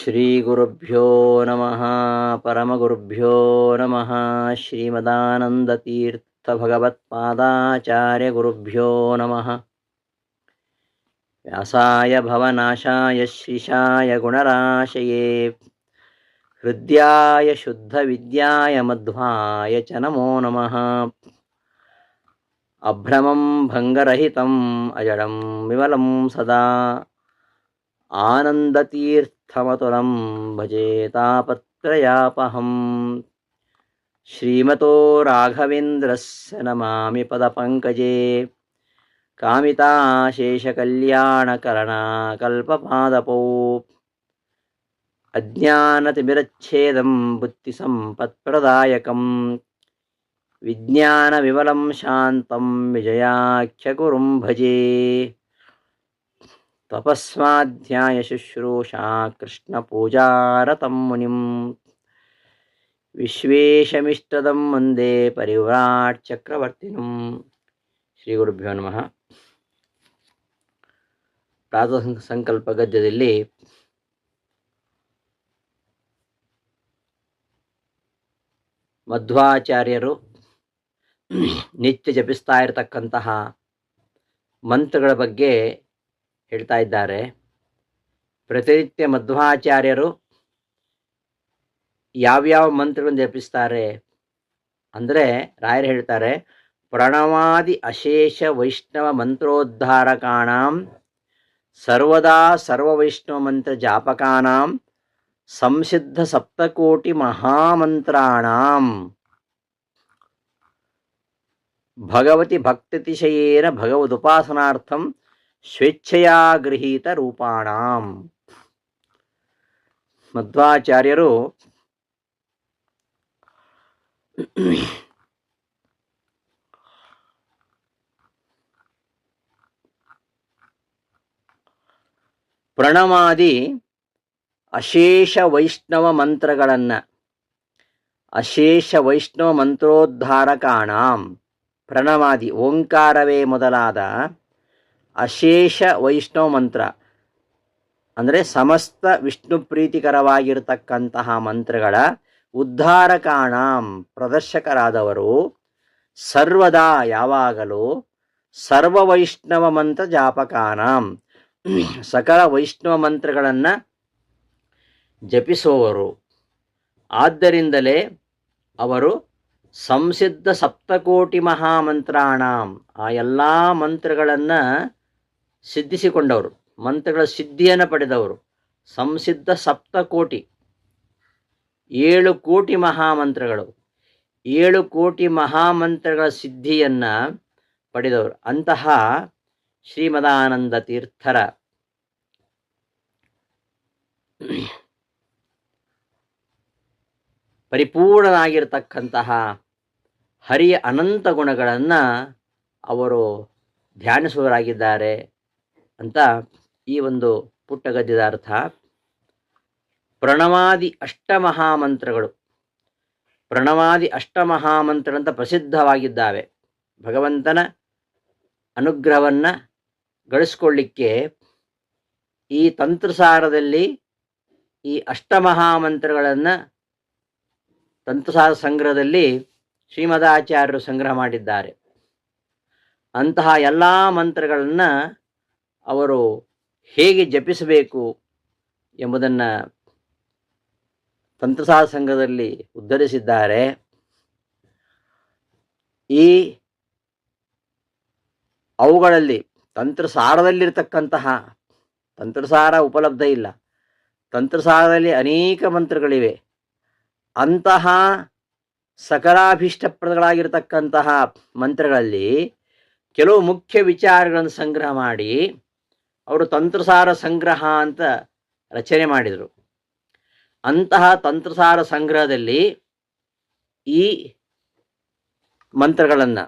శ్రీగురుభ్యో నమ పరమగురుభ్యో నమ శ్రీమదానందతీర్థభగవత్పాదాచార్యగురుభ్యో నమ వ్యాసాయ భవనాశాయ శ్రీషాయ గుణరాశయే హృద్యాయ శుద్ధ విద్యాయ మధ్వాయ చ నమో నమ అభ్రమం భంగరహితం అజడం విమలం సదా ఆనందతీర్థ సమతులం భజేతాపత్రయాపహం శ్రీమతో రాఘవేంద్రస్య నమామి పదపంకజే. కామితాశేషకల్యాణకరణాకల్పపాదపౌ అజ్ఞానతిమిరచ్ఛేదం బుద్ధిసంపత్ప్రదాయకం. విజ్ఞానవిమలం శాంతం విజయాఖ్యకురుం భజే. ತಪಸ್ವಾಧ್ಯಾಯಶುಶ್ರೂಷಾ ಕೃಷ್ಣಪೂಜಾರತಂ ಮುನಿಂ ವಿಶ್ವೇಶಮಿಷ್ಟದಂ ಮಂದೇ ಪರಿವ್ರಾಟ್ ಚಕ್ರವರ್ತಿನಂ ಶ್ರೀ ಗುರುಭ್ಯೋ ನಮಃ ಪ್ರಾತ ಸಂಕಲ್ಪ ಗದ್ಯದಲ್ಲಿ ಮಧ್ವಾಚಾರ್ಯರು ನಿತ್ಯ ಜಪಿಸ್ತಾ ಇರತಕ್ಕಂತಹ ಮಂತ್ರಗಳ ಬಗ್ಗೆ ಹೇಳ್ತಾ ಇದ್ದಾರೆ. ಪ್ರತಿನಿತ್ಯ ಮಧ್ವಾಚಾರ್ಯರು ಯಾವ್ಯಾವ ಮಂತ್ರಗಳನ್ನು ಜಪಿಸ್ತಾರೆ ಅಂದರೆ ರಾಯರು ಹೇಳ್ತಾರೆ, ಪ್ರಣವಾದಿ ಅಶೇಷ ವೈಷ್ಣವ ಮಂತ್ರೋದ್ಧಾರಕಾಣಾಂ, ಸರ್ವದಾ ಸರ್ವವೈಷ್ಣವ ಮಂತ್ರ ಜಾಪಕಾನಾಂ ಸಂಸಿದ್ಧ ಸಪ್ತಕೋಟಿ ಮಹಾಮಂತ್ರಾಣಾಂ. ಭಗವತಿ ಭಕ್ತಿತಿಶಯೇನ ಭಗವದುಪಾಸನಾರ್ಥಂ ಸ್ವೇಚ್ಛೆಯಾ ಗೃಹೀತ ರೂಪಾಣಾಂ. ಮಧ್ವಾಚಾರ್ಯರು ಪ್ರಣವಾದಿ ಅಶೇಷ ವೈಷ್ಣವ ಮಂತ್ರಗಳನ್ನು ಅಶೇಷ ವೈಷ್ಣವ ಮಂತ್ರೋದ್ಧಾರಕಾಣಾಂ. ಪ್ರಣವಾದಿ ಓಂಕಾರವೇ ಮೊದಲಾದ ಅಶೇಷ ವೈಷ್ಣವ ಮಂತ್ರ. ಅಂದರೆ ಸಮಸ್ತ ವಿಷ್ಣು ಪ್ರೀತಿಕರವಾಗಿರತಕ್ಕಂತಹ ಮಂತ್ರಗಳ ಉದ್ಧಾರಕಾಣಾಂ ಪ್ರದರ್ಶಕರಾದವರು ಸರ್ವದಾ ಯಾವಾಗಲೂ ಸರ್ವ ವೈಷ್ಣವ ಮಂತ್ರ ಜಾಪಕಾನಾಂ. ಸಕಲ ವೈಷ್ಣವ ಮಂತ್ರಗಳನ್ನು ಜಪಿಸುವವರು. ಆದ್ದರಿಂದಲೇ ಅವರು ಸಂಸಿದ್ಧ ಸಪ್ತಕೋಟಿ ಮಹಾಮಂತ್ರಾಣಾಂ. ಆ ಎಲ್ಲ ಮಂತ್ರಗಳನ್ನು ಸಿದ್ಧಿಸಿಕೊಂಡವರು, ಮಂತ್ರಗಳ ಸಿದ್ಧಿಯನ್ನು ಪಡೆದವರು. ಸಂಸಿದ್ಧ ಸಪ್ತಕೋಟಿ ಏಳು ಕೋಟಿ ಮಹಾಮಂತ್ರಗಳು. ಏಳು ಕೋಟಿ ಮಹಾಮಂತ್ರಗಳ ಸಿದ್ಧಿಯನ್ನು ಪಡೆದವರು. ಅಂತಹ ಶ್ರೀಮದಾನಂದ ತೀರ್ಥರ ಪರಿಪೂರ್ಣನಾಗಿರ್ತಕ್ಕಂತಹ ಹರಿಯ ಅನಂತ ಗುಣಗಳನ್ನು ಅವರು ಧ್ಯಾನಿಸುವರಾಗಿದ್ದಾರೆ ಅಂತ ಈ ಒಂದು ಪುಟ್ಟ ಗದ್ಯದ ಅರ್ಥ ಪ್ರಣವಾದಿ ಅಷ್ಟಮಹಾಮಂತ್ರಗಳು. ಪ್ರಣವಾದಿ ಅಷ್ಟಮಹಾಮಂತ್ರಗಳಂತ ಪ್ರಸಿದ್ಧವಾಗಿದ್ದಾವೆ. ಭಗವಂತನ ಅನುಗ್ರಹವನ್ನು ಗಳಿಸ್ಕೊಳ್ಳಿಕ್ಕೆ ಈ ತಂತ್ರಸಾರದಲ್ಲಿ ಈ ಅಷ್ಟಮಹಾಮಂತ್ರಗಳನ್ನು ತಂತ್ರಸಾರ ಸಂಗ್ರಹದಲ್ಲಿ ಶ್ರೀಮದಾಚಾರ್ಯರು ಸಂಗ್ರಹ ಮಾಡಿದ್ದಾರೆ. ಅಂತಹ ಎಲ್ಲ ಮಂತ್ರಗಳನ್ನು ಅವರು ಹೇಗೆ ಜಪಿಸಬೇಕು ಎಂಬುದನ್ನು ತಂತ್ರಸಾರ ಸಂಘದಲ್ಲಿ ಉದ್ಧರಿಸಿದ್ದಾರೆ. ಈ ಅವುಗಳಲ್ಲಿ ತಂತ್ರಸಾರದಲ್ಲಿರ್ತಕ್ಕಂತಹ, ತಂತ್ರಸಾರ ಉಪಲಬ್ಧ ಇಲ್ಲ. ತಂತ್ರಸಾರದಲ್ಲಿ ಅನೇಕ ಮಂತ್ರಗಳಿವೆ. ಅಂತಹ ಸಕಲಾಭೀಷ್ಟಪ್ರದಗಳಾಗಿರ್ತಕ್ಕಂತಹ ಮಂತ್ರಗಳಲ್ಲಿ ಕೆಲವು ಮುಖ್ಯ ವಿಚಾರಗಳನ್ನು ಸಂಗ್ರಹ ಮಾಡಿ ಅವರು ತಂತ್ರಸಾರ ಸಂಗ್ರಹ ಅಂತ ರಚನೆ ಮಾಡಿದರು. ಅಂತಹ ತಂತ್ರಸಾರ ಸಂಗ್ರಹದಲ್ಲಿ ಈ ಮಂತ್ರಗಳನ್ನು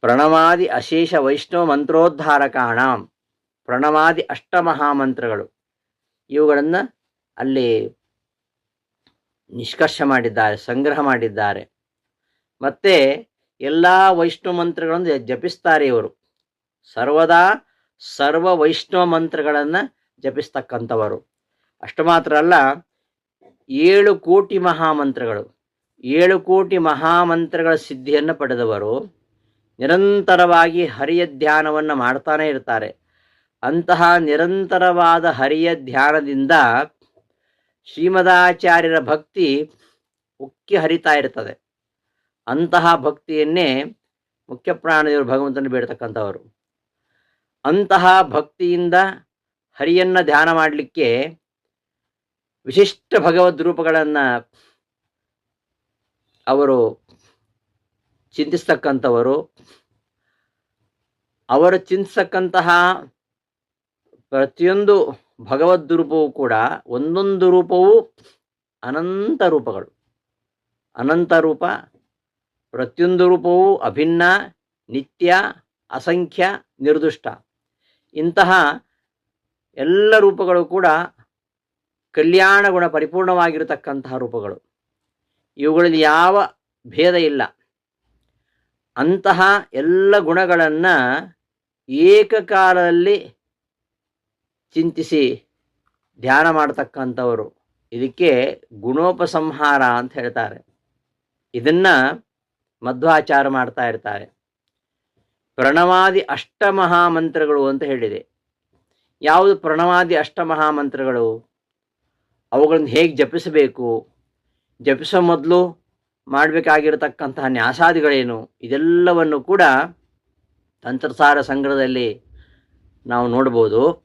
ಪ್ರಣವಾದಿ ಅಶೇಷ ವೈಷ್ಣವ ಮಂತ್ರೋದ್ಧಾರಕಾಣ ಪ್ರಣವಾದಿ ಅಷ್ಟಮಹಾಮಂತ್ರಗಳು ಇವುಗಳನ್ನು ಅಲ್ಲಿ ನಿಷ್ಕರ್ಷ ಮಾಡಿದ್ದಾರೆ, ಸಂಗ್ರಹ ಮಾಡಿದ್ದಾರೆ. ಮತ್ತೆ ಎಲ್ಲ ವೈಷ್ಣವ ಮಂತ್ರಗಳನ್ನು ಜಪಿಸ್ತಾರೆ ಇವರು. ಸರ್ವದಾ ಸರ್ವ ವೈಷ್ಣವ ಮಂತ್ರಗಳನ್ನು ಜಪಿಸ್ತಕ್ಕಂಥವರು. ಅಷ್ಟು ಮಾತ್ರ ಅಲ್ಲ, ಏಳು ಕೋಟಿ ಮಹಾಮಂತ್ರಗಳು. ಏಳು ಕೋಟಿ ಮಹಾಮಂತ್ರಗಳ ಸಿದ್ಧಿಯನ್ನು ಪಡೆದವರು ನಿರಂತರವಾಗಿ ಹರಿಯ ಧ್ಯಾನವನ್ನು ಮಾಡ್ತಾನೇ ಇರ್ತಾರೆ. ಅಂತಹ ನಿರಂತರವಾದ ಹರಿಯ ಧ್ಯಾನದಿಂದ ಶ್ರೀಮದಾಚಾರ್ಯರ ಭಕ್ತಿ ಉಕ್ಕಿ ಹರಿತಾ ಇರ್ತದೆ. ಅಂತಹ ಭಕ್ತಿಯನ್ನೇ ಮುಖ್ಯ ಪ್ರಾಣದೇವರು ಭಗವಂತನ ಬೇಡ್ತಕ್ಕಂಥವರು. ಅಂತಹ ಭಕ್ತಿಯಿಂದ ಹರಿಯನ್ನ ಧ್ಯಾನ ಮಾಡಲಿಕ್ಕೆ ವಿಶಿಷ್ಟ ಭಗವದ್ ರೂಪಗಳನ್ನು ಅವರು ಚಿಂತಿಸ್ತಕ್ಕಂಥವರು. ಅವರು ಚಿಂತಿಸ್ತಕ್ಕಂತಹ ಪ್ರತಿಯೊಂದು ಭಗವದ್ ರೂಪವೂ ಕೂಡ ಒಂದೊಂದು ರೂಪವೂ ಅನಂತ ರೂಪಗಳು. ಅನಂತ ರೂಪ, ಪ್ರತಿಯೊಂದು ರೂಪವೂ ಅಭಿನ್ನ, ನಿತ್ಯ, ಅಸಂಖ್ಯ, ನಿರ್ದುಷ್ಟ. ಇಂತಹ ಎಲ್ಲ ರೂಪಗಳು ಕೂಡ ಕಲ್ಯಾಣ ಗುಣ ಪರಿಪೂರ್ಣವಾಗಿರತಕ್ಕಂತಹ ರೂಪಗಳು. ಇವುಗಳಲ್ಲಿ ಯಾವ ಭೇದ ಇಲ್ಲ. ಅಂತಹ ಎಲ್ಲ ಗುಣಗಳನ್ನು ಏಕಕಾಲದಲ್ಲಿ ಚಿಂತಿಸಿ ಧ್ಯಾನ ಮಾಡತಕ್ಕಂಥವರು ಇದಕ್ಕೆ ಗುಣೋಪಸಂಹಾರ ಅಂತ ಹೇಳ್ತಾರೆ. ಇದನ್ನು ಮಧ್ವಾಚಾರ ಮಾಡ್ತಾ ಇರ್ತಾರೆ. ಪ್ರಣವಾದಿ ಅಷ್ಟಮಹಾಮಂತ್ರಗಳು ಅಂತ ಹೇಳಿದೆ. ಯಾವುದು ಪ್ರಣವಾದಿ ಅಷ್ಟಮಹಾಮಂತ್ರಗಳು? ಅವುಗಳನ್ನು ಹೇಗೆ ಜಪಿಸಬೇಕು? ಜಪಿಸೋ ಮೊದಲು ಮಾಡಬೇಕಾಗಿರತಕ್ಕಂತಹ ನ್ಯಾಸಾದಿಗಳೇನು? ಇದೆಲ್ಲವನ್ನು ಕೂಡ ತಂತ್ರಸಾರ ಸಂಗ್ರಹದಲ್ಲಿ ನಾವು ನೋಡ್ಬೋದು.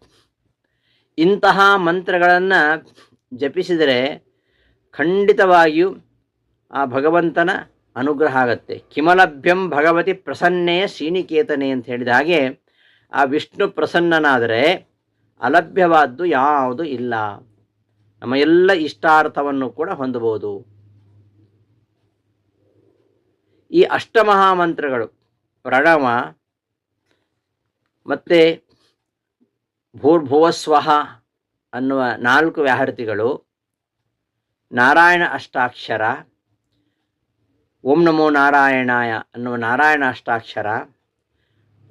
ಇಂತಹ ಮಂತ್ರಗಳನ್ನು ಜಪಿಸಿದರೆ ಖಂಡಿತವಾಗಿಯೂ ಆ ಭಗವಂತನ ಅನುಗ್ರಹ ಆಗತ್ತೆ. ಕಿಮಲಭ್ಯಂ ಭಗವತಿ ಪ್ರಸನ್ನೇ ಶ್ರೀನಿಕೇತನೆ ಅಂತ ಹೇಳಿದ ಹಾಗೆ, ಆ ವಿಷ್ಣು ಪ್ರಸನ್ನನಾದರೆ ಅಲಭ್ಯವಾದ್ದು ಯಾವುದು ಇಲ್ಲ. ನಮ್ಮ ಎಲ್ಲ ಇಷ್ಟಾರ್ಥವನ್ನು ಕೂಡ ಹೊಂದಬಹುದು. ಈ ಅಷ್ಟಮಹಾಮಂತ್ರಗಳು, ಪ್ರಣವ ಮತ್ತು ಭೂರ್ಭುವಸ್ವಹ ಅನ್ನುವ ನಾಲ್ಕು ವ್ಯಾಹೃತಿಗಳು, ನಾರಾಯಣ ಅಷ್ಟಾಕ್ಷರ ಓಂ ನಮೋ ನಾರಾಯಣಾಯ ಅನ್ನುವ ನಾರಾಯಣ ಅಷ್ಟಾಕ್ಷರ,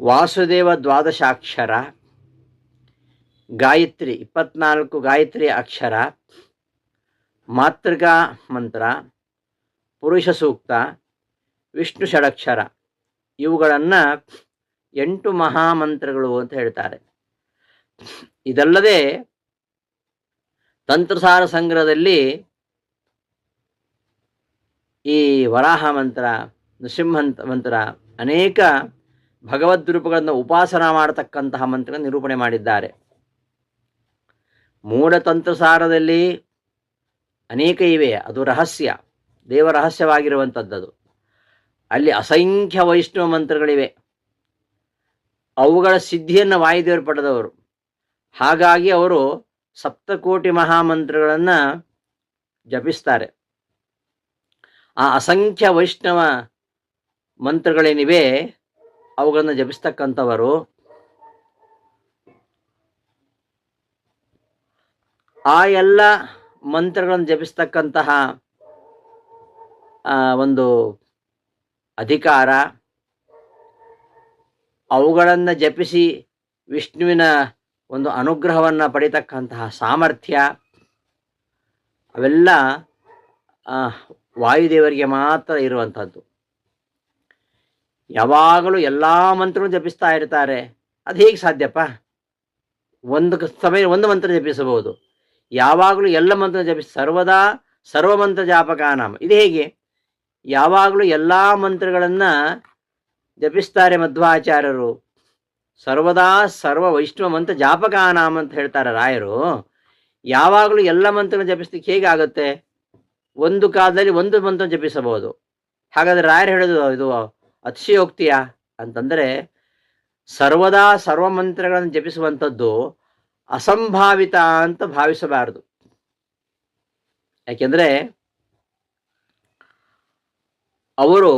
ವಾಸುದೇವ ದ್ವಾದಶಾಕ್ಷರ, ಗಾಯತ್ರಿ, ಇಪ್ಪತ್ನಾಲ್ಕು ಗಾಯತ್ರಿ ಅಕ್ಷರ ಮಾತೃಕಾ ಮಂತ್ರ, ಪುರುಷ ಸೂಕ್ತ, ವಿಷ್ಣು ಷಡಕ್ಷರ ಇವುಗಳನ್ನು ಎಂಟು ಮಹಾಮಂತ್ರಗಳು ಅಂತ ಹೇಳ್ತಾರೆ. ಇದಲ್ಲದೆ ತಂತ್ರಸಾರ ಸಂಗ್ರಹದಲ್ಲಿ ಈ ವರಾಹ ಮಂತ್ರ, ನೃಸಿಂಹಂತ ಮಂತ್ರ ಅನೇಕ ಭಗವದ್ ರೂಪಗಳನ್ನು ಉಪಾಸನ ಮಾಡತಕ್ಕಂತಹ ಮಂತ್ರ ನಿರೂಪಣೆ ಮಾಡಿದ್ದಾರೆ. ಮೂಲತಂತ್ರಸಾರದಲ್ಲಿ ಅನೇಕ ಇವೆ, ಅದು ರಹಸ್ಯ, ದೇವ ರಹಸ್ಯವಾಗಿರುವಂಥದ್ದದು ಅಲ್ಲಿ ಅಸಂಖ್ಯ ವೈಷ್ಣವ ಮಂತ್ರಗಳಿವೆ. ಅವುಗಳ ಸಿದ್ಧಿಯನ್ನು ವಾಯುದೇವರು ಪಡೆದವರು. ಹಾಗಾಗಿ ಅವರು ಸಪ್ತಕೋಟಿ ಮಹಾಮಂತ್ರಗಳನ್ನು ಜಪಿಸ್ತಾರೆ. ಆ ಅಸಂಖ್ಯ ವೈಷ್ಣವ ಮಂತ್ರಗಳೇನಿವೆ, ಅವುಗಳನ್ನು ಜಪಿಸ್ತಕ್ಕಂಥವರು. ಆ ಎಲ್ಲ ಮಂತ್ರಗಳನ್ನು ಜಪಿಸ್ತಕ್ಕಂತಹ ಒಂದು ಅಧಿಕಾರ, ಅವುಗಳನ್ನು ಜಪಿಸಿ ವಿಷ್ಣುವಿನ ಒಂದು ಅನುಗ್ರಹವನ್ನು ಪಡಿತಕ್ಕಂತಹ ಸಾಮರ್ಥ್ಯ, ಅವೆಲ್ಲ ವಾಯುದೇವರಿಗೆ ಮಾತ್ರ ಇರುವಂಥದ್ದು. ಯಾವಾಗಲೂ ಎಲ್ಲ ಮಂತ್ರಗಳು ಜಪಿಸ್ತಾ ಇರ್ತಾರೆ. ಅದು ಹೇಗೆ ಸಾಧ್ಯಪ್ಪ? ಒಂದು ಸಮಯ, ಒಂದು ಮಂತ್ರ ಜಪಿಸಬಹುದು. ಯಾವಾಗಲೂ ಎಲ್ಲ ಮಂತ್ರ ಜಪಿಸ ಸರ್ವದಾ ಸರ್ವ ಮಂತ್ರ ಜಾಪಕಾನಾಮ. ಇದು ಹೇಗೆ? ಯಾವಾಗಲೂ ಎಲ್ಲ ಮಂತ್ರಗಳನ್ನು ಜಪಿಸ್ತಾರೆ ಮಧ್ವಾಚಾರ್ಯರು. ಸರ್ವದಾ ಸರ್ವ ವೈಷ್ಣವ ಮಂತ್ರ ಜಾಪಕಾನಾಮ ಅಂತ ಹೇಳ್ತಾರೆ ರಾಯರು. ಯಾವಾಗಲೂ ಎಲ್ಲ ಮಂತ್ರನ ಜಪಿಸ್ಲಿಕ್ಕೆ ಹೇಗೆ ಆಗುತ್ತೆ ಒಂದು ಕಾಲದಲ್ಲಿ ಒಂದು ಮಂತ್ರ ಜಪಿಸಬಹುದು. ಹಾಗಾದ್ರೆ ರಾಯರು ಹೇಳೋದು ಇದು ಅತಿಶಯೋಕ್ತಿಯ ಅಂತಂದರೆ ಸರ್ವದಾ ಸರ್ವ ಮಂತ್ರಗಳನ್ನು ಜಪಿಸುವಂಥದ್ದು ಅಸಂಭಾವಿತ ಅಂತ ಭಾವಿಸಬಾರದು. ಯಾಕೆಂದರೆ ಅವರು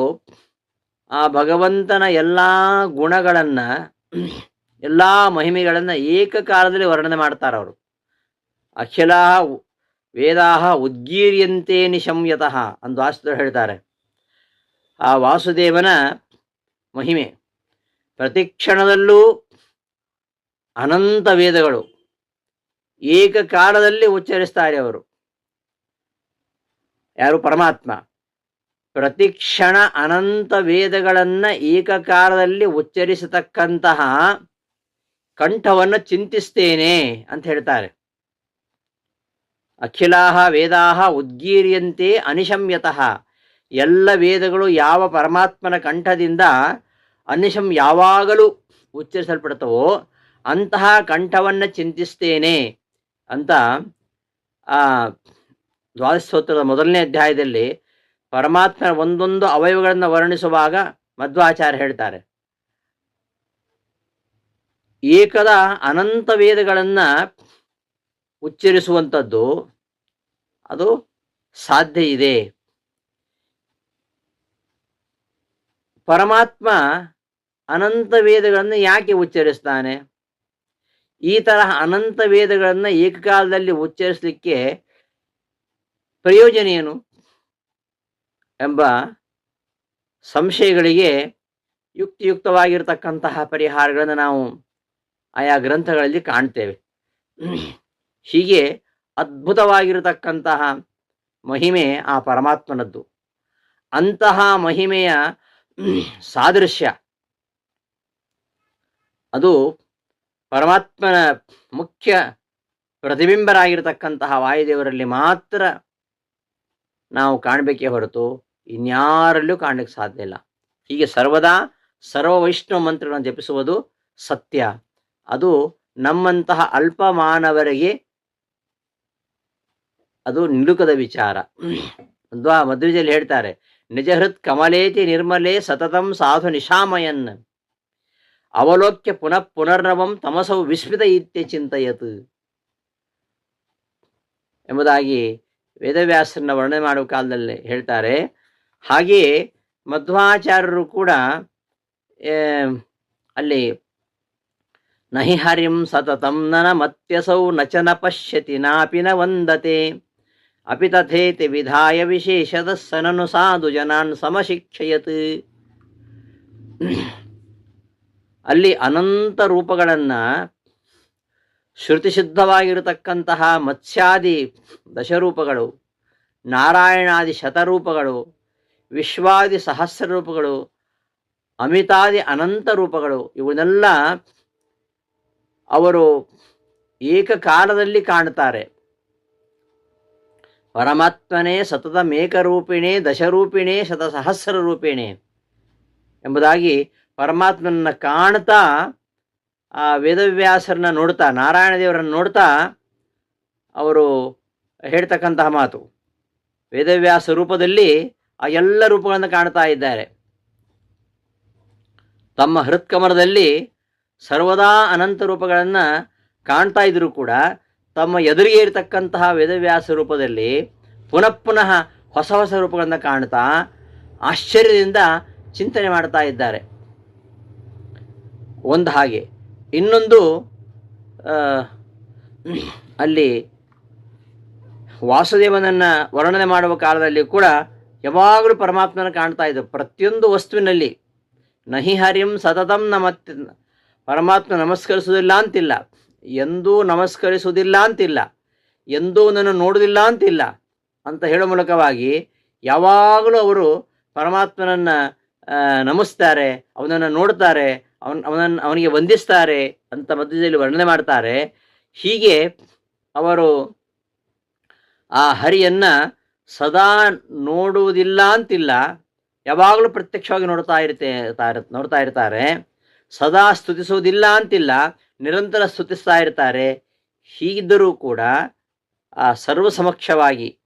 ಆ ಭಗವಂತನ ಎಲ್ಲ ಗುಣಗಳನ್ನು, ಎಲ್ಲ ಮಹಿಮೆಗಳನ್ನು ಏಕಕಾಲದಲ್ಲಿ ವರ್ಣನೆ ಮಾಡ್ತಾರೆ ಅವರು ಅಖಿಲ ವೇದಾಹ ಉದ್ಗೀರ್ಯಂತೆ ನಿಶಮ್ಯತಃ ಅಂತ ವಾಸುದೇವರು ಹೇಳ್ತಾರೆ. ಆ ವಾಸುದೇವನ ಮಹಿಮೆ. ಪ್ರತಿ ಕ್ಷಣದಲ್ಲೂ ಅನಂತ ವೇದಗಳು. ಏಕಕಾಲದಲ್ಲಿ ಉಚ್ಚರಿಸ್ತಾರೆ ಅವರು. ಯಾರು? ಪರಮಾತ್ಮ. ಪ್ರತಿಕ್ಷಣ ಅನಂತ ವೇದಗಳನ್ನು ಏಕಕಾಲದಲ್ಲಿ ಉಚ್ಚರಿಸತಕ್ಕಂತಹ ಕಂಠವನ್ನು ಚಿಂತಿಸ್ತೇನೆ ಅಂತ ಹೇಳ್ತಾರೆ. ಅಖಿಲಾಹ ವೇದಾಹ ಉದ್ಗೀರ್ಯಂತೆ ಅನಿಶಮ್ಯತಃ. ಎಲ್ಲ ವೇದಗಳು ಯಾವ ಪರಮಾತ್ಮನ ಕಂಠದಿಂದ ಅನಿಶಂ ಯಾವಾಗಲೂ ಉಚ್ಚರಿಸಲ್ಪಡ್ತವೋ ಅಂತಹ ಕಂಠವನ್ನು ಚಿಂತಿಸ್ತೇನೆ ಅಂತ ಆ ದ್ವಾದಶೋತ್ರದ ಮೊದಲನೇ ಅಧ್ಯಾಯದಲ್ಲಿ ಪರಮಾತ್ಮನ ಒಂದೊಂದು ಅವಯವಗಳನ್ನು ವರ್ಣಿಸುವಾಗ ಮಧ್ವಾಚಾರ್ಯ ಹೇಳ್ತಾರೆ. ಏಕದ ಅನಂತ ವೇದಗಳನ್ನು ಉಚ್ಚರಿಸುವಂಥದ್ದು ಅದು ಸಾಧ್ಯ ಇದೆ. ಪರಮಾತ್ಮ ಅನಂತ ವೇದಗಳನ್ನು ಯಾಕೆ ಉಚ್ಚರಿಸ್ತಾನೆ? ಈ ತರಹ ಅನಂತ ವೇದಗಳನ್ನು ಏಕಕಾಲದಲ್ಲಿ ಉಚ್ಚರಿಸಲಿಕ್ಕೆ ಪ್ರಯೋಜನ ಏನು ಎಂಬ ಸಂಶಯಗಳಿಗೆ ಯುಕ್ತಿಯುಕ್ತವಾಗಿರ್ತಕ್ಕಂತಹ ಪರಿಹಾರಗಳನ್ನು ನಾವು ಆಯಾ ಗ್ರಂಥಗಳಲ್ಲಿ ಕಾಣ್ತೇವೆ. ಹೀಗೆ ಅದ್ಭುತವಾಗಿರತಕ್ಕಂತಹ ಮಹಿಮೆ ಆ ಪರಮಾತ್ಮನದ್ದು. ಅಂತಹ ಮಹಿಮೆಯ ಸಾದೃಶ್ಯ. ಅದು ಪರಮಾತ್ಮನ ಮುಖ್ಯ ಪ್ರತಿಬಿಂಬರಾಗಿರ್ತಕ್ಕಂತಹ ವಾಯುದೇವರಲ್ಲಿ ಮಾತ್ರ ನಾವು ಕಾಣಬೇಕೇ ಹೊರತು ಇನ್ಯಾರಲ್ಲೂ ಕಾಣಲಿಕ್ಕೆ ಸಾಧ್ಯ ಇಲ್ಲ. ಹೀಗೆ ಸರ್ವದಾ ಸರ್ವ ವೈಷ್ಣವ ಮಂತ್ರಗಳನ್ನು ಜಪಿಸುವುದು ಸತ್ಯ. ಅದು ನಮ್ಮಂತಹ ಅಲ್ಪ ಮಾನವರಿಗೆ ಅದು ನಿಲುಕದ ವಿಚಾರ. ದ್ವಾ ಮಧ್ವಿಜಯಲ್ಲಿ ಹೇಳ್ತಾರೆ ನಿಜ ಹೃತ್ ಕಮಲೇತಿ ನಿರ್ಮಲೇ ಸತತಂ ಸಾಧು ನಿಶಾಮಯನ್. ಅವಲೋಕ್ಯ ಪುನಃ ಪುನರ್ನವಂ ತಮಸೌ ವಿಸ್ಮಿತ ಇತ್ಯ ಚಿಂತಯತ್. ಎಂಬುದಾಗಿ ವೇದವ್ಯಾಸರನ್ನ ವರ್ಣನೆ ಮಾಡುವ ಕಾಲದಲ್ಲಿ ಹೇಳ್ತಾರೆ. ಹಾಗೆಯೇ ಮಧ್ವಾಚಾರ್ಯರು ಕೂಡ ಅಲ್ಲಿ ನಹಿ ಹರಿಂ ಸತತಂ ನನ ಮತ್ಯಸೌ ನಚನ ಪಶ್ಯತಿ ನಾಪಿ ವಂದತೆ. ಅಪಿ ತಥೇತಿ ವಿಧಾಯ ವಿಶೇಷದ ಸನನು ಸಾಧು ಜನಾನ್ ಸಮಶಿಕ್ಷಯತ್ ಅಲ್ಲಿ ಅನಂತ ರೂಪಗಳನ್ನು ಶ್ರುತಿಸಿದ್ಧವಾಗಿರತಕ್ಕಂತಹ ಮತ್ಸ್ಯಾದಿ ದಶರೂಪಗಳು, ನಾರಾಯಣಾದಿ ಶತರೂಪಗಳು, ವಿಶ್ವಾದಿ ಸಹಸ್ರ ರೂಪಗಳು ಅಮಿತಾದಿ ಅನಂತ ರೂಪಗಳು, ಇವನ್ನೆಲ್ಲ ಅವರು ಏಕಕಾಲದಲ್ಲಿ ಕಾಣ್ತಾರೆ ಪರಮಾತ್ಮನೇ ಸತತ ಮೇಕರೂಪಿಣೇ ದಶರೂಪಿಣೇ ಶತಸಹಸ್ರ ರೂಪಿಣೆ ಎಂಬುದಾಗಿ ಪರಮಾತ್ಮನನ್ನು ಕಾಣ್ತಾ ಆ ವೇದವ್ಯಾಸರನ್ನ ನೋಡ್ತಾ, ನಾರಾಯಣ ದೇವರನ್ನು ನೋಡ್ತಾ ಅವರು ಹೇಳ್ತಕ್ಕಂತಹ ಮಾತು. ವೇದವ್ಯಾಸ ರೂಪದಲ್ಲಿ ಆ ಎಲ್ಲ ರೂಪಗಳನ್ನು ಕಾಣ್ತಾ ಇದ್ದಾರೆ. ತಮ್ಮ ಹೃತ್ಕಮರದಲ್ಲಿ ಸರ್ವದಾ ಅನಂತ ರೂಪಗಳನ್ನು ಕಾಣ್ತಾ ಇದ್ದರೂ ಕೂಡ ತಮ್ಮ ಎದುರಿಗೆ ಇರತಕ್ಕಂತಹ ವೇದವ್ಯಾಸ ರೂಪದಲ್ಲಿ ಪುನಃ ಪುನಃ ಹೊಸ ಹೊಸ ರೂಪಗಳನ್ನು ಕಾಣ್ತಾ ಆಶ್ಚರ್ಯದಿಂದ ಚಿಂತನೆ ಮಾಡ್ತಾ ಇದ್ದಾರೆ. ಒಂದು ಹಾಗೆ, ಇನ್ನೊಂದು ಅಲ್ಲಿ ವಾಸುದೇವನನ್ನು ವರ್ಣನೆ ಮಾಡುವ ಕಾಲದಲ್ಲಿ ಕೂಡ ಯಾವಾಗಲೂ ಪರಮಾತ್ಮನ ಕಾಣ್ತಾ ಇದ್ದರು ಪ್ರತಿಯೊಂದು ವಸ್ತುವಿನಲ್ಲಿ, ನಹಿ ಹರಿಂ ಸತತಂ ನಮತ್ ಪರಮಾತ್ಮ ನಮಸ್ಕರಿಸುವುದಿಲ್ಲ ಅಂತಿಲ್ಲ. ಎಂದೂ ನಮಸ್ಕರಿಸುವುದಿಲ್ಲ ಅಂತಿಲ್ಲ, ಎಂದೂ ನಾನು ನೋಡುವುದಿಲ್ಲ ಅಂತಿಲ್ಲ ಅಂತ ಹೇಳೋ ಮೂಲಕವಾಗಿ ಯಾವಾಗಲೂ ಅವರು ಪರಮಾತ್ಮನನ್ನು ನಮಿಸ್ತಾರೆ, ಅವನನ್ನು ನೋಡ್ತಾರೆ ಅವನ ಅವನನ್ನು ಅವನಿಗೆ ವಂದಿಸ್ತಾರೆ ಅಂತ ಮಧ್ಯದಲ್ಲಿ ವರ್ಣನೆ ಮಾಡ್ತಾರೆ. ಹೀಗೆ ಅವರು ಆ ಹರಿಯನ್ನ ಸದಾ ನೋಡುವುದಿಲ್ಲ ಅಂತಿಲ್ಲ, ಯಾವಾಗಲೂ ಪ್ರತ್ಯಕ್ಷವಾಗಿ ನೋಡ್ತಾ ಇರ್ತೆ ನೋಡ್ತಾ ಇರ್ತಾರೆ, ಸದಾ ಸ್ತುತಿಸುವುದಿಲ್ಲ ಅಂತಿಲ್ಲ ನಿರಂತರ ಸ್ತುತಿಸ್ತಾ ಇರ್ತಾರೆ, ಹೀಗಿದ್ದರೂ ಕೂಡ ಆ ಸರ್ವ ಸಮಕ್ಷವಾಗಿ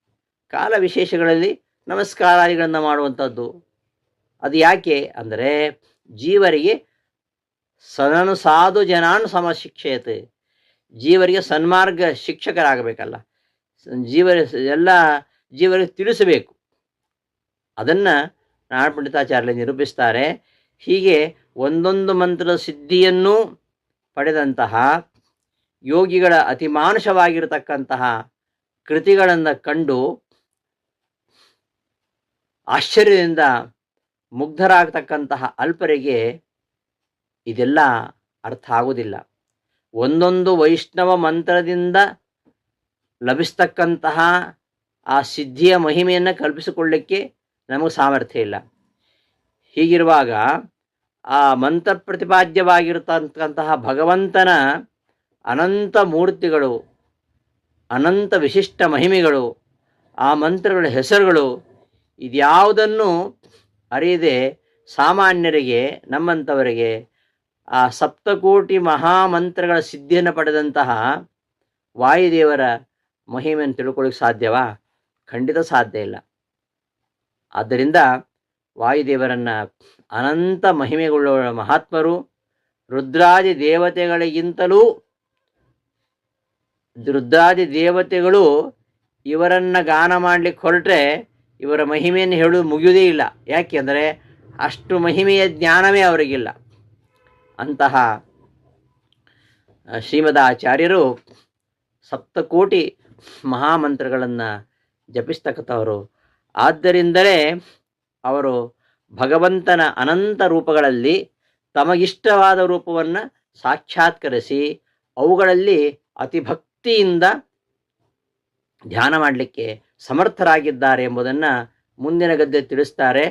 ಕಾಲ ವಿಶೇಷಗಳಲ್ಲಿ ನಮಸ್ಕಾರಾದಿಗಳನ್ನು ಮಾಡುವಂಥದ್ದು. ಅದು ಯಾಕೆ ಅಂದರೆ, ಜೀವರಿಗೆ ಸನನು ಸಾಧು ಜನಾನ್ ಸಮಶಿಕ್ಷಯತೆ. ಜೀವರಿಗೆ ಸನ್ಮಾರ್ಗ ಶಿಕ್ಷಕರಾಗಬೇಕಲ್ಲ. ಜೀವರ ಎಲ್ಲ ಜೀವರಿಗೆ ತಿಳಿಸಬೇಕು. ಅದನ್ನು ನಾಡಪಂಡಿತಾಚಾರ್ಯ ಪಂಡಿತಾಚಾರ್ಯ ನಿರೂಪಿಸ್ತಾರೆ. ಹೀಗೆ ಒಂದೊಂದು ಮಂತ್ರದ ಸಿದ್ಧಿಯನ್ನು ಪಡೆದಂತಹ ಯೋಗಿಗಳ ಅತಿ ಮಾನುಷವಾಗಿರತಕ್ಕಂತಹ ಕೃತಿಗಳನ್ನು ಕಂಡು ಆಶ್ಚರ್ಯದಿಂದ ಮುಗ್ಧರಾಗತಕ್ಕಂತಹ ಅಲ್ಪರಿಗೆ ಇದೆಲ್ಲ ಅರ್ಥ ಆಗುವುದಿಲ್ಲ. ಒಂದೊಂದು ವೈಷ್ಣವ ಮಂತ್ರದಿಂದ ಲಭಿಸ್ತಕ್ಕಂತಹ ಆ ಸಿದ್ಧಿಯ ಮಹಿಮೆಯನ್ನು ಕಲ್ಪಿಸಿಕೊಳ್ಳಿಕ್ಕೆ ನಮಗೆ ಸಾಮರ್ಥ್ಯ ಇಲ್ಲ. ಹೀಗಿರುವಾಗ ಆ ಮಂತ್ರ ಪ್ರತಿಪಾದ್ಯವಾಗಿರ್ತಕ್ಕಂತಹ ಭಗವಂತನ ಅನಂತ ಮೂರ್ತಿಗಳು, ಅನಂತ ವಿಶಿಷ್ಟ ಮಹಿಮೆಗಳು, ಆ ಮಂತ್ರಗಳ ಹೆಸರುಗಳು ಇದ್ಯಾವುದನ್ನು ಅರಿಯದೆ ಸಾಮಾನ್ಯರಿಗೆ ನಮ್ಮಂಥವರಿಗೆ ಆ ಸಪ್ತಕೋಟಿ ಮಹಾಮಂತ್ರಗಳ ಸಿದ್ಧಿಯನ್ನು ಪಡೆದಂತಹ ವಾಯುದೇವರ ಮಹಿಮೆಯನ್ನು ತಿಳ್ಕೊಳ್ಳಿಕ್ಕೆ ಸಾಧ್ಯವಾ? ಖಂಡಿತ ಸಾಧ್ಯ ಇಲ್ಲ. ಆದ್ದರಿಂದ ವಾಯುದೇವರನ್ನು ಅನಂತ ಮಹಿಮೆಗೊಳ್ಳುವ ಮಹಾತ್ಮರು, ರುದ್ರಾದಿ ದೇವತೆಗಳಿಗಿಂತಲೂ, ರುದ್ರಾದಿ ದೇವತೆಗಳು ಇವರನ್ನು ಗಾನ ಮಾಡಲಿಕ್ಕೆ ಹೊರಟ್ರೆ ಇವರ ಮಹಿಮೆಯನ್ನು ಹೇಳುವುದು ಮುಗಿಯುವುದೇ ಇಲ್ಲ. ಯಾಕೆಂದರೆ ಅಷ್ಟು ಮಹಿಮೆಯ ಜ್ಞಾನವೇ ಅವರಿಗಿಲ್ಲ. ಅಂತಹ ಶ್ರೀಮದ ಆಚಾರ್ಯರು ಸಪ್ತಕೋಟಿ ಮಹಾಮಂತ್ರಗಳನ್ನು ಜಪಿಸ್ತಕ್ಕಂಥವರು. ಆದ್ದರಿಂದಲೇ ಅವರು ಭಗವಂತನ ಅನಂತ ರೂಪಗಳಲ್ಲಿ ತಮಗಿಷ್ಟವಾದ ರೂಪವನ್ನು ಸಾಕ್ಷಾತ್ಕರಿಸಿ ಅವುಗಳಲ್ಲಿ ಅತಿ ಭಕ್ತಿಯಿಂದ ಧ್ಯಾನ ಮಾಡಲಿಕ್ಕೆ ಸಮರ್ಥರಾಗಿದ್ದಾರೆ ಎಂಬುದನ್ನು ಮುಂದಿನ ಗದ್ದೆ ತಿಳಿಸ್ತಾರೆ.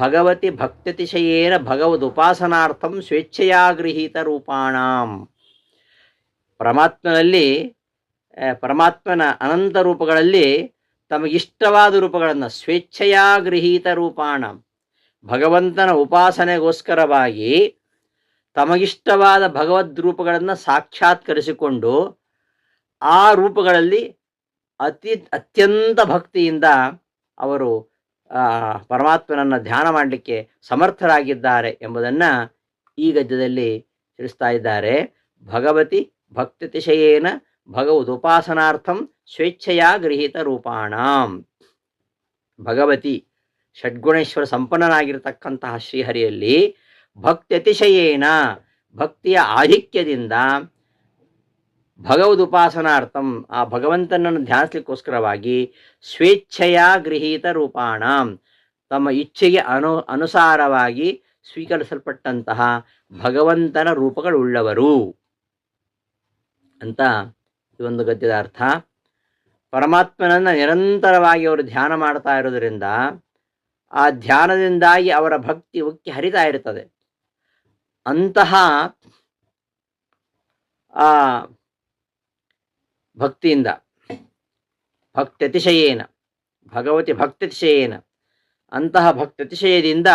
ಭಗವತಿ ಭಕ್ತತಿಶಯೇನ ಭಗವದುಪಾಸನಾರ್ಥಂ ಸ್ವೇಚ್ಛೆಯಾ ಗೃಹೀತ ರೂಪಾಣಾಂ. ಪರಮಾತ್ಮನಲ್ಲಿ ಪರಮಾತ್ಮನ ಅನಂತ ರೂಪಗಳಲ್ಲಿ ತಮಗಿಷ್ಟವಾದ ರೂಪಗಳನ್ನು ಸ್ವೇಚ್ಛೆಯಾ ಗೃಹೀತ ರೂಪಾಣ. ಭಗವಂತನ ಉಪಾಸನೆಗೋಸ್ಕರವಾಗಿ ತಮಗಿಷ್ಟವಾದ ಭಗವದ್ ರೂಪಗಳನ್ನು ಸಾಕ್ಷಾತ್ಕರಿಸಿಕೊಂಡು ಆ ರೂಪಗಳಲ್ಲಿ ಅತಿ ಅತ್ಯಂತ ಭಕ್ತಿಯಿಂದ ಅವರು ಪರಮಾತ್ಮನನ್ನು ಧ್ಯಾನ ಮಾಡಲಿಕ್ಕೆ ಸಮರ್ಥರಾಗಿದ್ದಾರೆ ಎಂಬುದನ್ನು ಈ ಗದ್ಯದಲ್ಲಿ ತಿಳಿಸ್ತಾ ಇದ್ದಾರೆ. ಭಗವತಿ ಭಕ್ತಿತಿಶಯೇನ ಭಗವದುಪಾಸನಾರ್ಥಂ ಸ್ವೇಚ್ಛೆಯ ಗೃಹೀತ ರೂಪಾಣಾಂ. ಭಗವತಿ ಷಡ್ಗುಣೇಶ್ವರ ಸಂಪನ್ನನಾಗಿರತಕ್ಕಂತಹ ಶ್ರೀಹರಿಯಲ್ಲಿ ಭಕ್ತಿ ಅತಿಶಯೇನ ಭಕ್ತಿಯ ಆಧಿಕ್ಯದಿಂದ ಭಗವದುಪಾಸನಾರ್ಥಂ, ಆ ಭಗವಂತನನ್ನು ಧ್ಯಾನಿಸ್ಲಿಕ್ಕೋಸ್ಕರವಾಗಿ ಸ್ವೇಚ್ಛೆಯ ಗೃಹೀತ ರೂಪಾಣ, ತಮ್ಮ ಇಚ್ಛೆಗೆ ಅನು, ಅನುಸಾರವಾಗಿ ಸ್ವೀಕರಿಸಲ್ಪಟ್ಟಂತಹ ಭಗವಂತನ ರೂಪಗಳುಳ್ಳವರು. ಅಂತ ಈ ಒಂದು ಗದ್ಯದ ಅರ್ಥ. ಪರಮಾತ್ಮನನ್ನು ನಿರಂತರವಾಗಿ ಅವರು ಧ್ಯಾನ ಮಾಡ್ತಾ ಇರೋದ್ರಿಂದ ಆ ಧ್ಯಾನದಿಂದಾಗಿ ಅವರ ಭಕ್ತಿ ಉಕ್ಕಿ ಹರಿತಾ ಇರ್ತದೆ ಅಂತಹ ಆ ಭಕ್ತಿಯಿಂದ ಭಕ್ತ್ಯತಿಶಯೇನ, ಭಗವತಿ ಭಕ್ತ್ಯತಿಶಯೇನ, ಅಂತಹ ಭಕ್ತ್ಯತಿಶಯದಿಂದ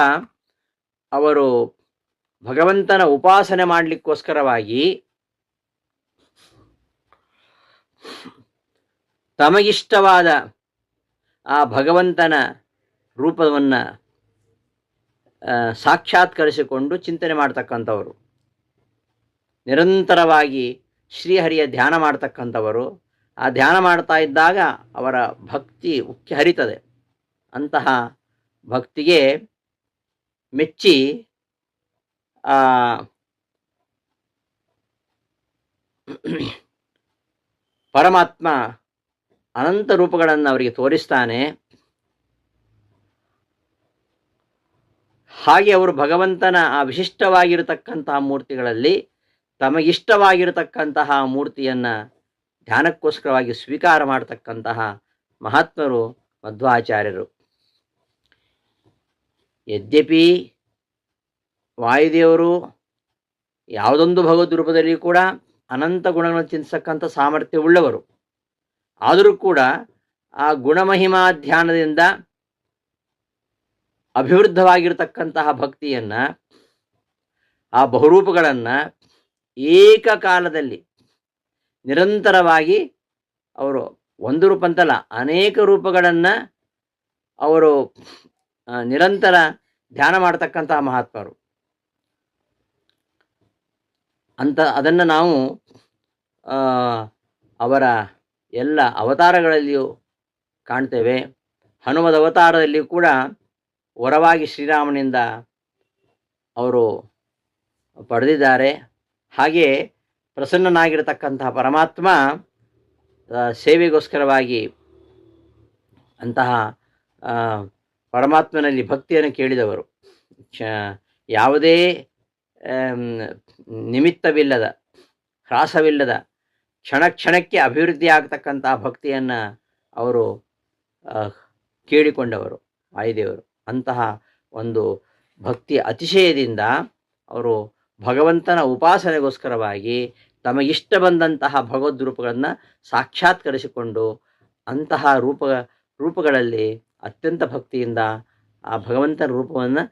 ಅವರು ಭಗವಂತನ ಉಪಾಸನೆ ಮಾಡಲಿಕ್ಕೋಸ್ಕರವಾಗಿ ತಮಗಿಷ್ಟವಾದ ಆ ಭಗವಂತನ ರೂಪವನ್ನು ಸಾಕ್ಷಾತ್ಕರಿಸಿಕೊಂಡು ಚಿಂತನೆ ಮಾಡ್ತಕ್ಕಂಥವರು. ನಿರಂತರವಾಗಿ ಶ್ರೀಹರಿಯ ಧ್ಯಾನ ಮಾಡ್ತಕ್ಕಂಥವರು. ಆ ಧ್ಯಾನ ಮಾಡ್ತಾ ಇದ್ದಾಗ ಅವರ ಭಕ್ತಿ ಉಕ್ಕಿ ಹರಿತದೆ. ಅಂತಹ ಭಕ್ತಿಗೆ ಮೆಚ್ಚಿ ಪರಮಾತ್ಮ ಅನಂತ ರೂಪಗಳನ್ನು ಅವರಿಗೆ ತೋರಿಸ್ತಾನೆ. ಹಾಗೆ ಅವರು ಭಗವಂತನ ಆ ವಿಶಿಷ್ಟವಾಗಿರತಕ್ಕಂತಹ ಮೂರ್ತಿಗಳಲ್ಲಿ ತಮಗಿಷ್ಟವಾಗಿರತಕ್ಕಂತಹ ಮೂರ್ತಿಯನ್ನು ಧ್ಯಾನಕ್ಕೋಸ್ಕರವಾಗಿ ಸ್ವೀಕಾರ ಮಾಡತಕ್ಕಂತಹ ಮಹಾತ್ಮರು, ಮಧ್ವಾಚಾರ್ಯರು. ಯದ್ಯಪಿ ವಾಯುದೇವರು ಯಾವುದೊಂದು ಭಗವದ್ ರೂಪದಲ್ಲಿ ಕೂಡ ಅನಂತ ಗುಣಗಳನ್ನು ಚಿಂತಿಸಕ್ಕಂಥ ಸಾಮರ್ಥ್ಯವುಳ್ಳವರು ಆದರೂ ಕೂಡ ಆ ಗುಣಮಹಿಮಾ ಧ್ಯಾನದಿಂದ ಅಭಿವೃದ್ಧವಾಗಿರತಕ್ಕಂತಹ ಭಕ್ತಿಯನ್ನು, ಆ ಬಹುರೂಪಗಳನ್ನು ಏಕಕಾಲದಲ್ಲಿ ನಿರಂತರವಾಗಿ ಅವರು ಒಂದು ರೂಪ ಅಂತಲ್ಲ ಅನೇಕ ರೂಪಗಳನ್ನು ಅವರು ನಿರಂತರ ಧ್ಯಾನ ಮಾಡತಕ್ಕಂತಹ ಮಹಾತ್ಮರು. ಅಂತ, ಅದನ್ನು ನಾವು ಅವರ ಎಲ್ಲ ಅವತಾರಗಳಲ್ಲಿಯೂ ಕಾಣ್ತೇವೆ. ಹನುಮದ ಅವತಾರದಲ್ಲಿಯೂ ಕೂಡ ವರವಾಗಿ ಶ್ರೀರಾಮನಿಂದ ಅವರು ಪಡೆದಿದ್ದಾರೆ. ಹಾಗೆ ಪ್ರಸನ್ನನಾಗಿರತಕ್ಕಂತಹ ಪರಮಾತ್ಮ ಸೇವೆಗೋಸ್ಕರವಾಗಿ ಅಂತಹ ಪರಮಾತ್ಮನಲ್ಲಿ ಭಕ್ತಿಯನ್ನು ಕೇಳಿದವರು. ಯಾವುದೇ ನಿಮಿತ್ತವಿಲ್ಲದ, ಹ್ರಾಸವಿಲ್ಲದ, ಕ್ಷಣ ಕ್ಷಣಕ್ಕೆ ಅಭಿವೃದ್ಧಿ ಆಗ್ತಕ್ಕಂತಹ ಭಕ್ತಿಯನ್ನು ಅವರು ಕೇಳಿಕೊಂಡವರು ವಾಯುದೇವರು ಅಂತಹ ಒಂದು ಭಕ್ತಿ ಅತಿಶಯದಿಂದ ಅವರು ಭಗವಂತನ ಉಪಾಸನೆಗೋಸ್ಕರವಾಗಿ ತಮಗಿಷ್ಟ ಬಂದಂತಹ ಭಗವದ್ ರೂಪಗಳನ್ನು ಸಾಕ್ಷಾತ್ಕರಿಸಿಕೊಂಡು ಅಂತಹ ರೂಪ, ರೂಪಗಳಲ್ಲಿ ಅತ್ಯಂತ ಭಕ್ತಿಯಿಂದ ಆ ಭಗವಂತನ ರೂಪವನ್ನು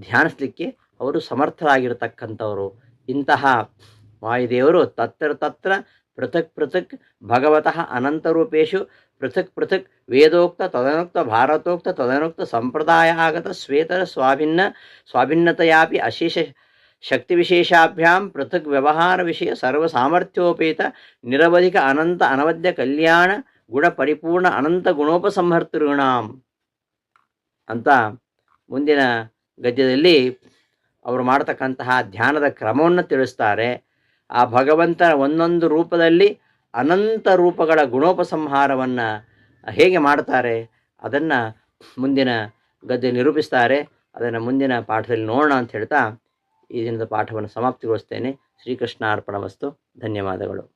ಧ್ಯಾನಿಸಲಿಕ್ಕೆ ಅವರು ಸಮರ್ಥರಾಗಿರತಕ್ಕಂಥವರು. ಇಂತಹ ವಾಯುದೇವರು ತತ್ರ ತತ್ರ ಪೃಥಕ್ ಪೃಥಕ್ ಭಗವತಃ ಅನಂತರೂಪೇಶು. ಪೃಥಕ್ ಪೃಥಕ್ ವೇದೋಕ್ತ ತದನುಕ್ತ ಭಾರತೋಕ್ತ ತದನುಕ್ತ ಸಂಪ್ರದಾಯ ಆಗತ ಶ್ವೇತರ ಸ್ವಾಭಿನ್ನ ಸ್ವಾಭಿನ್ನತೆಯಾಪಿ ಅಶೇಷ ಶಕ್ತಿವಿಶೇಷಾಭ್ಯಾಂ ಪೃಥಕ್ ವ್ಯವಹಾರ ವಿಷಯ ಸರ್ವ ಸಾಮರ್ಥ್ಯೋಪೇತ ನಿರವಧಿಕ ಅನಂತ ಅನವದ್ಯ ಕಲ್ಯಾಣ ಗುಣ ಪರಿಪೂರ್ಣ ಅನಂತ ಗುಣೋಪಸಂಹರ್ತೃಣಾಂ. ಅಂತ ಮುಂದಿನ ಗದ್ಯದಲ್ಲಿ ಅವರು ಮಾಡತಕ್ಕಂತಹ ಧ್ಯಾನದ ಕ್ರಮವನ್ನು ತಿಳಿಸ್ತಾರೆ. ಆ ಭಗವಂತನ ಒಂದೊಂದು ರೂಪದಲ್ಲಿ ಅನಂತ ರೂಪಗಳ ಗುಣೋಪಸಂಹಾರವನ್ನು ಹೇಗೆ ಮಾಡ್ತಾರೆ, ಅದನ್ನು ಮುಂದಿನ ಗದ್ಯ ನಿರೂಪಿಸ್ತಾರೆ. ಅದನ್ನು ಮುಂದಿನ ಪಾಠದಲ್ಲಿ ನೋಡೋಣ ಅಂತ ಹೇಳ್ತಾ ಈ ದಿನದ ಪಾಠವನ್ನು ಸಮಾಪ್ತಿಗೊಳಿಸ್ತೇನೆ. ಶ್ರೀಕೃಷ್ಣ ಅರ್ಪಣ ವಸ್ತು. ಧನ್ಯವಾದಗಳು.